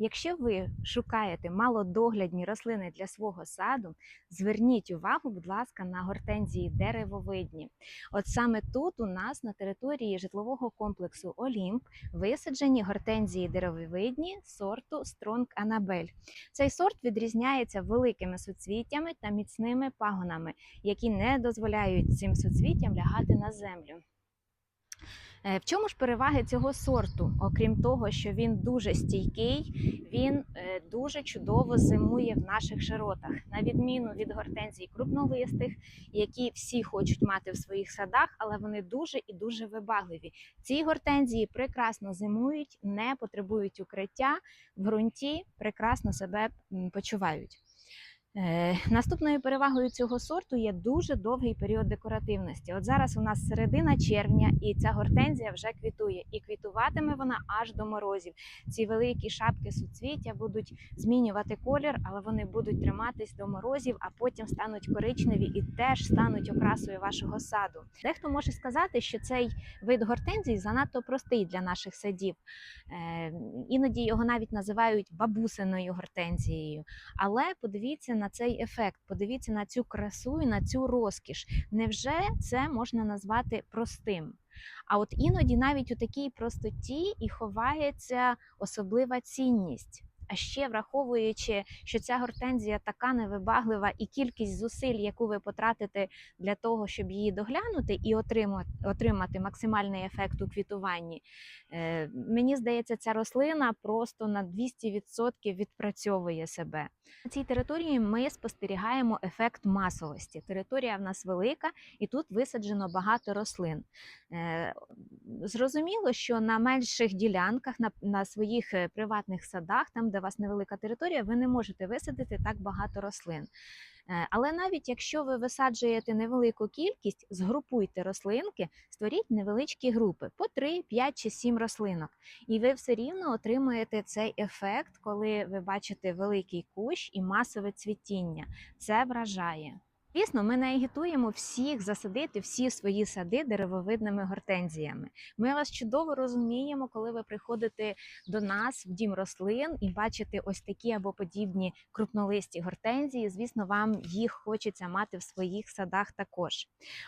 Якщо ви шукаєте малодоглядні рослини для свого саду, зверніть увагу, будь ласка, на гортензії деревовидні. От саме тут у нас на території житлового комплексу Олімп висаджені гортензії деревовидні сорту Strong Annabelle. Цей сорт відрізняється великими суцвіттями та міцними пагонами, які не дозволяють цим суцвіттям лягати на землю. Е, В чому ж переваги цього сорту? Окрім того, що він дуже стійкий, він е, дуже чудово зимує в наших широтах, на відміну від гортензій крупнолистих, які всі хочуть мати в своїх садах, але вони дуже і дуже вибагливі. Ці гортензії прекрасно зимують, не потребують укриття в ґрунті, прекрасно себе почувають. Е, Наступною перевагою цього сорту є дуже довгий період декоративності. От зараз у нас середина червня, і ця гортензія вже квітує, і квітуватиме вона аж до морозів. Ці великі шапки суцвіття будуть змінювати колір, але вони будуть триматись до морозів, а потім стануть коричневі і теж стануть окрасою вашого саду. Дехто може сказати, що цей вид гортензій занадто простий для наших садів. Іноді його навіть називають бабусиною гортензією. Але подивіться на цей ефект, подивіться на цю красу і на цю розкіш. Невже це можна назвати простим? А от іноді навіть у такій простоті і ховається особлива цінність. А ще враховуючи, що ця гортензія така невибаглива, і кількість зусиль, яку ви потратите для того, щоб її доглянути і отримати, отримати максимальний ефект у квітуванні, е, мені здається, ця рослина просто на 200% відпрацьовує себе. На цій території ми спостерігаємо ефект масовості. Територія в нас велика, і тут висаджено багато рослин. Зрозуміло, що на менших ділянках, на, на своїх е, приватних садах, там, де у вас невелика територія, ви не можете висадити так багато рослин. Е, Але навіть якщо ви висаджуєте невелику кількість, згрупуйте рослинки, створіть невеличкі групи по 3, 5 чи 7 рослинок. І ви все рівно отримуєте цей ефект, коли ви бачите великий кущ і масове цвітіння. Це вражає. Звісно, ми не агітуємо всіх засадити всі свої сади деревовидними гортензіями. Ми вас чудово розуміємо, коли ви приходите до нас в дім рослин і бачите ось такі або подібні крупнолисті гортензії. Звісно, вам їх хочеться мати в своїх садах також.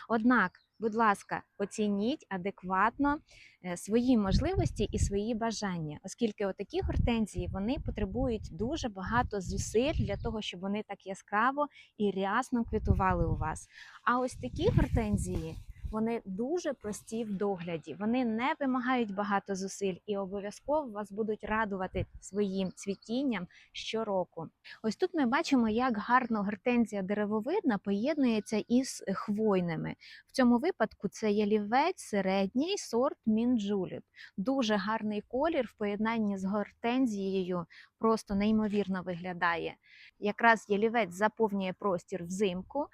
Однак, будь ласка, оцініть адекватно е, свої можливості і свої бажання, оскільки отакі гортензії вони потребують дуже багато зусиль для того, щоб вони так яскраво і рясно квітували у вас. А ось такі гортензії. Вони дуже прості в догляді, вони не вимагають багато зусиль і обов'язково вас будуть радувати своїм цвітінням щороку. Ось тут ми бачимо, як гарно гортензія деревовидна поєднується із хвойними. В цьому випадку це ялівець середній сорт мінджуліп. Дуже гарний колір в поєднанні з гортензією просто неймовірно виглядає. Якраз ялівець заповнює простір взимку.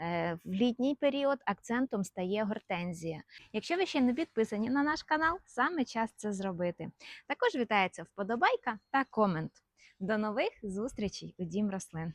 е, В літній період акцентом стає гортензія. Якщо ви ще не підписані на наш канал, саме час це зробити. Також вітається вподобайка та комент. До нових зустрічей у Дім рослин.